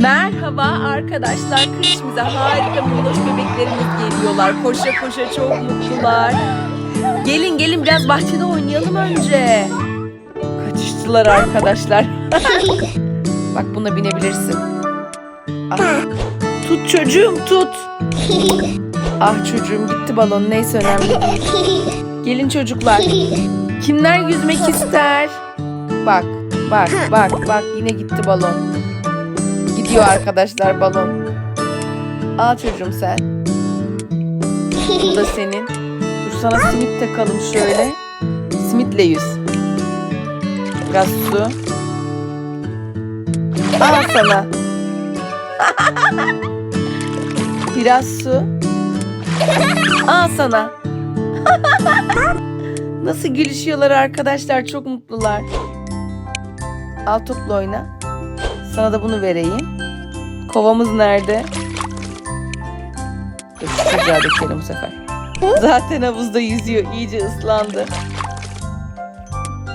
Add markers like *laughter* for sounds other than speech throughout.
Merhaba arkadaşlar. Kreşimize harika minnoş bebeklerimiz geliyorlar. Koşa koşa çok mutlular. Gelin gelin biraz bahçede oynayalım önce. Kaçıştılar arkadaşlar. *laughs* Bak buna binebilirsin. Ah. Tut çocuğum tut. Ah çocuğum gitti balon neyse önemli. Gelin çocuklar. Kimler yüzmek ister? Bak bak bak bak yine gitti balon. Gidiyor arkadaşlar balon. Al çocuğum sen. Bu da senin. Dur sana simit takalım şöyle. Simitle yüz. Biraz su. Al sana. Biraz su. Al sana. Nasıl gülüşüyorlar arkadaşlar. Çok mutlular. Al topla oyna. Sana da bunu vereyim. Kovamız nerede? Dur çocuğa dökelim bu sefer. Zaten havuzda yüzüyor. iyice ıslandı.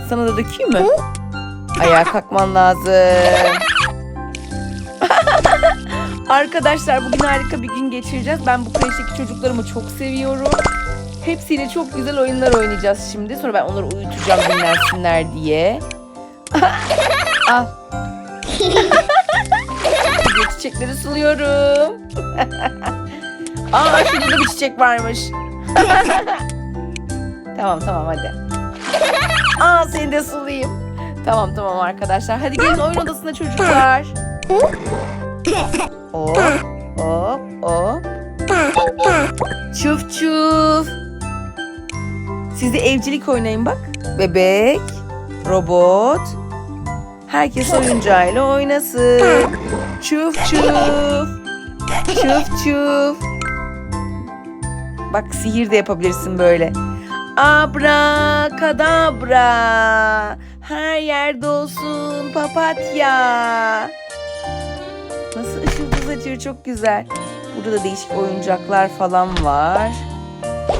Sana da dökeyim mi? Ayağa kalkman lazım. *laughs* Arkadaşlar bugün harika bir gün geçireceğiz. Ben bu kreşteki çocuklarımı çok seviyorum. Hepsiyle çok güzel oyunlar oynayacağız şimdi. Sonra ben onları uyutacağım dinlensinler diye. *laughs* Al. Şimdi çiçekleri suluyorum. *laughs* Aa şurada da bir çiçek varmış. *laughs* tamam tamam hadi. Aa seni de sulayayım. Tamam tamam arkadaşlar. Hadi gelin oyun odasına çocuklar. Hop hop hop. Çuf çuf. Siz de evcilik oynayın bak. Bebek, robot. Herkes oyuncağıyla oynasın. Çuf çuf. Çuf çuf. Bak sihir de yapabilirsin böyle. Abrakadabra. Her yerde olsun papatya. Nasıl ışıltı saçıyor çok güzel. Burada da değişik oyuncaklar falan var.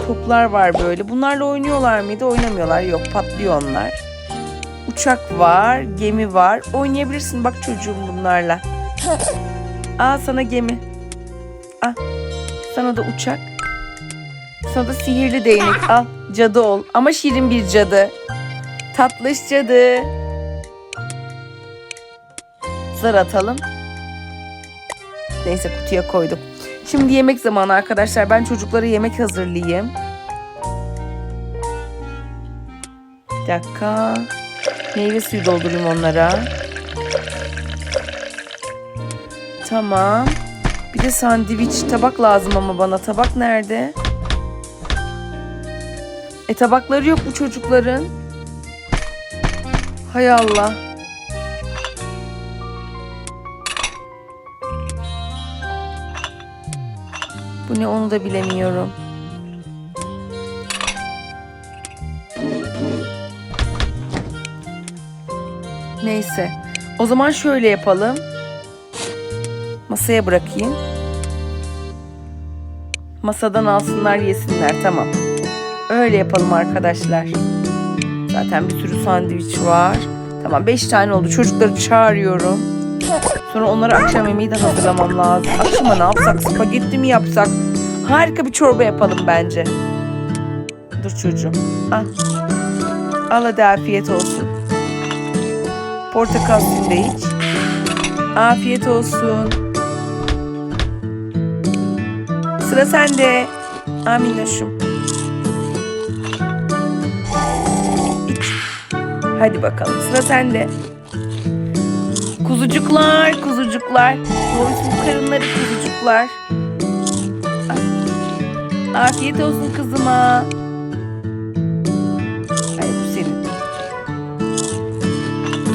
Toplar var böyle. Bunlarla oynuyorlar mıydı? Oynamıyorlar. Yok patlıyor onlar. Uçak var, gemi var. Oynayabilirsin bak çocuğum bunlarla. Al sana gemi. Al. Sana da uçak. Sana da sihirli değnek. Al. Cadı ol. Ama şirin bir cadı. Tatlış cadı. Zar atalım. Neyse kutuya koydum. Şimdi yemek zamanı arkadaşlar. Ben çocuklara yemek hazırlayayım. Bir dakika. Meyve suyu doldurayım onlara. Tamam. Bir de sandviç tabak lazım ama bana. Tabak nerede? E tabakları yok bu çocukların. Hay Allah. Bu ne onu da bilemiyorum. Neyse. O zaman şöyle yapalım. Masaya bırakayım. Masadan alsınlar yesinler tamam. Öyle yapalım arkadaşlar. Zaten bir sürü sandviç var. Tamam 5 tane oldu. Çocukları çağırıyorum. Sonra onlara akşam yemeği de hazırlamam lazım. Akşama ne yapsak? Spagetti mi yapsak? Harika bir çorba yapalım bence. Dur çocuğum. Al. Al hadi afiyet olsun. Portakal suyu. Afiyet olsun. Sıra sende. Aminoşum. İç. Hadi bakalım sıra sende. Kuzucuklar, kuzucuklar. Doysun karınları kuzucuklar. Afiyet olsun kızıma.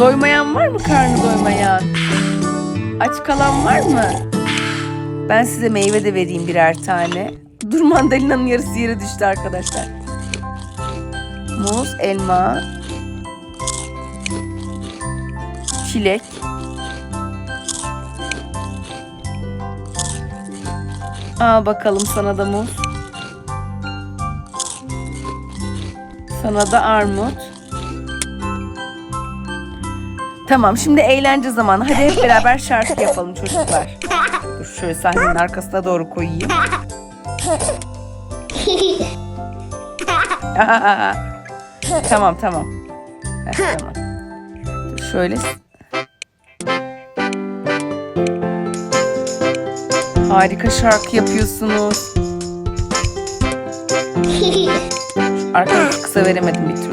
Doymayan var mı karnı doymayan? Aç kalan var mı? Ben size meyve de vereyim birer tane. Dur mandalinanın yarısı yere düştü arkadaşlar. Muz, elma, çilek, Al bakalım sana da muz. Sana da armut. Tamam şimdi eğlence zamanı. Hadi hep beraber şarkı yapalım çocuklar. Dur şöyle sahnenin arkasına doğru koyayım. *laughs* tamam tamam. Heh, tamam. Dur şöyle. Harika şarkı yapıyorsunuz. *laughs* Arkadaşı kısa veremedim bir türlü.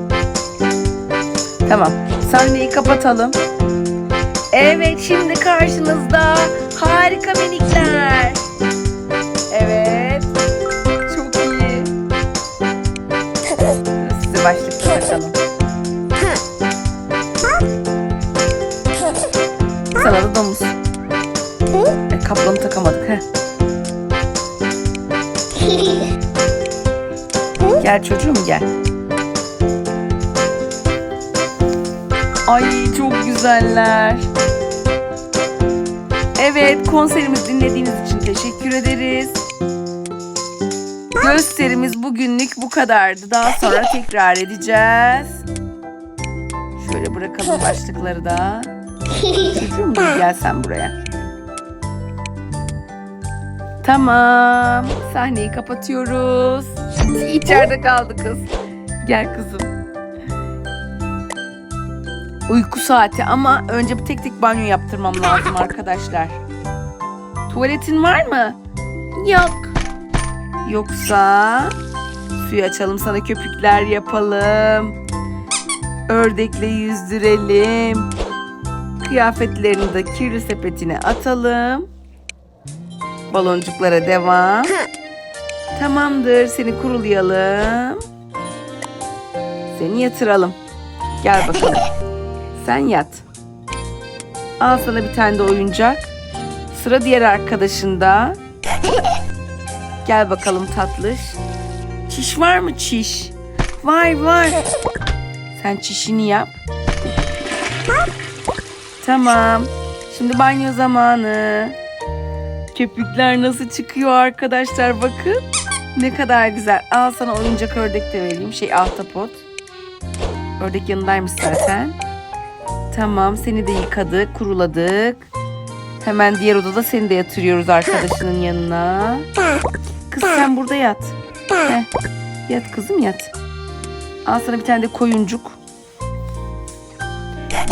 *laughs* Tamam. Sahneyi kapatalım. Evet şimdi karşınızda harika minikler. Ay çok güzeller. Evet konserimizi dinlediğiniz için teşekkür ederiz. Gösterimiz bugünlük bu kadardı. Daha sonra tekrar edeceğiz. Şöyle bırakalım başlıkları da. Çocuğum *laughs* gel sen buraya. Tamam. Sahneyi kapatıyoruz. İçeride kaldı kız. Gel kızım. Uyku saati ama önce bir tek tek banyo yaptırmam lazım arkadaşlar. Tuvaletin var mı? Yok. Yoksa suyu açalım sana köpükler yapalım. Ördekle yüzdürelim. Kıyafetlerini de kirli sepetine atalım. Baloncuklara devam. Tamamdır seni kurulayalım. Seni yatıralım. Gel bakalım. Sen yat. Al sana bir tane de oyuncak. Sıra diğer arkadaşında. Gel bakalım tatlış. Çiş var mı çiş? Var var. Sen çişini yap. Tamam. Şimdi banyo zamanı. Köpükler nasıl çıkıyor arkadaşlar bakın. Ne kadar güzel. Al sana oyuncak ördek de vereyim. Şey ahtapot. Ördek yanındaymış zaten. Tamam seni de yıkadık, kuruladık. Hemen diğer odada seni de yatırıyoruz arkadaşının yanına. Kız sen burada yat. Heh, yat kızım yat. Al sana bir tane de koyuncuk.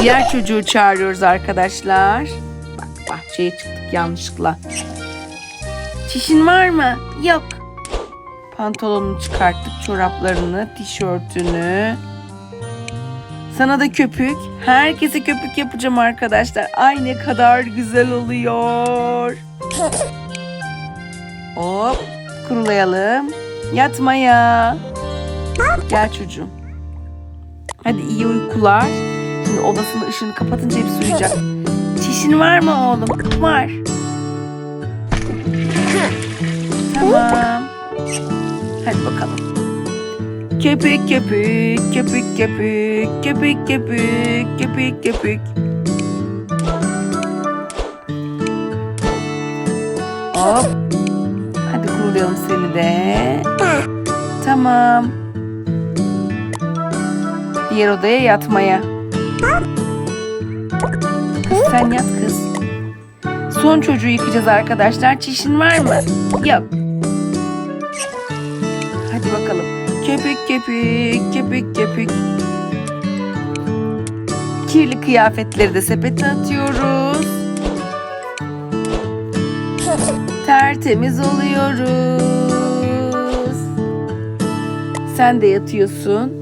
Diğer çocuğu çağırıyoruz arkadaşlar. Bak bahçeye çıktık yanlışlıkla. Çişin var mı? Yok. Pantolonunu çıkarttık, çoraplarını, tişörtünü. Sana da köpük. Herkese köpük yapacağım arkadaşlar. Ay ne kadar güzel oluyor. Hop kurulayalım. Yatmaya. Gel çocuğum. Hadi iyi uykular. Şimdi odasının ışığını kapatınca hepsi uyuyacak. Çişin var mı oğlum? Var. Tamam. Hadi bakalım. Köpük köpük, köpük köpük, köpük köpük, köpük köpük. Hop. Hadi kurulayalım seni de. Tamam. Diğer odaya yatmaya. Kız sen yat kız. Son çocuğu yıkayacağız arkadaşlar. Çişin var mı? Yok. Köpük, köpük köpük. Kirli kıyafetleri de sepete atıyoruz. Tertemiz oluyoruz. Sen de yatıyorsun.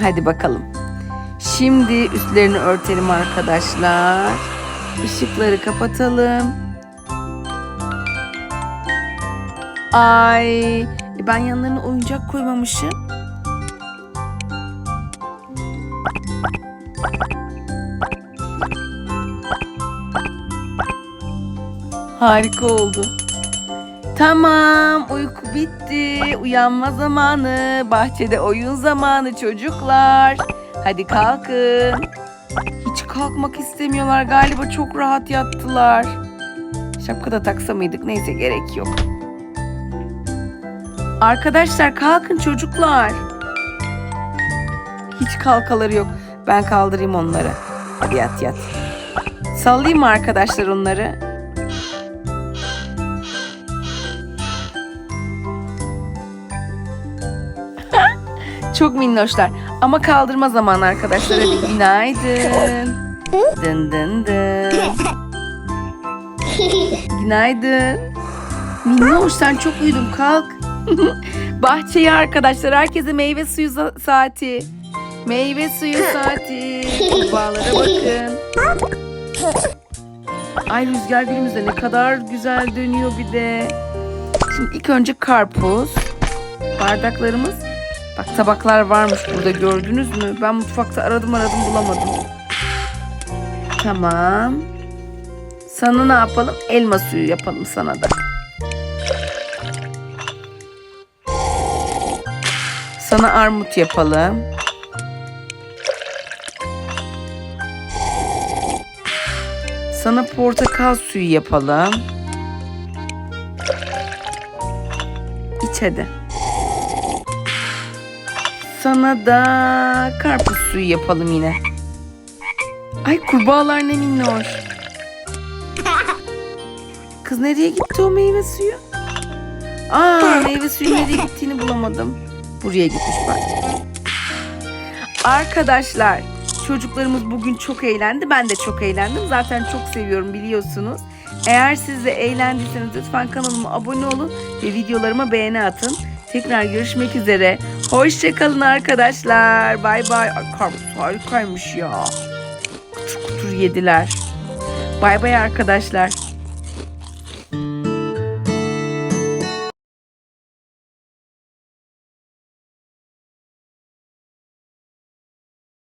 Hadi bakalım. Şimdi üstlerini örtelim arkadaşlar. Işıkları kapatalım. Ay, e ben yanlarına oyuncak koymamışım. Harika oldu. Tamam, uyku bitti. Uyanma zamanı. Bahçede oyun zamanı çocuklar. Hadi kalkın. Hiç kalkmak istemiyorlar. Galiba çok rahat yattılar. Şapka da taksa mıydık? Neyse gerek yok. Arkadaşlar kalkın çocuklar. Hiç kalkaları yok. Ben kaldırayım onları. Hadi yat yat. Sallayayım mı arkadaşlar onları? *laughs* Çok minnoşlar. Ama kaldırma zamanı arkadaşlar. Hadi günaydın. Dın dın dın. *laughs* Günaydın. Minnoş sen çok uyudun kalk. *laughs* Bahçeye arkadaşlar herkese meyve suyu saati. Meyve suyu *laughs* saati. Kurbağalara bakın. Ay rüzgar gülümüzde ne kadar güzel dönüyor bir de. Şimdi ilk önce karpuz. Bardaklarımız. Bak tabaklar varmış burada gördünüz mü? Ben mutfakta aradım aradım bulamadım. Tamam. Sana ne yapalım? Elma suyu yapalım sana da. Sana armut yapalım. Sana portakal suyu yapalım. İç hadi. Sana da karpuz suyu yapalım yine. Ay kurbağalar ne minnoş. Kız nereye gitti o meyve suyu? Aa meyve suyu nereye gittiğini bulamadım. Buraya gitmiş bak. Arkadaşlar çocuklarımız bugün çok eğlendi. Ben de çok eğlendim. Zaten çok seviyorum biliyorsunuz. Eğer siz de eğlendiyseniz lütfen kanalıma abone olun ve videolarıma beğeni atın. Tekrar görüşmek üzere. Hoşçakalın arkadaşlar. Bay bay. Ay karpuz harikaymış ya. Kutur kutur yediler. Bay bay arkadaşlar.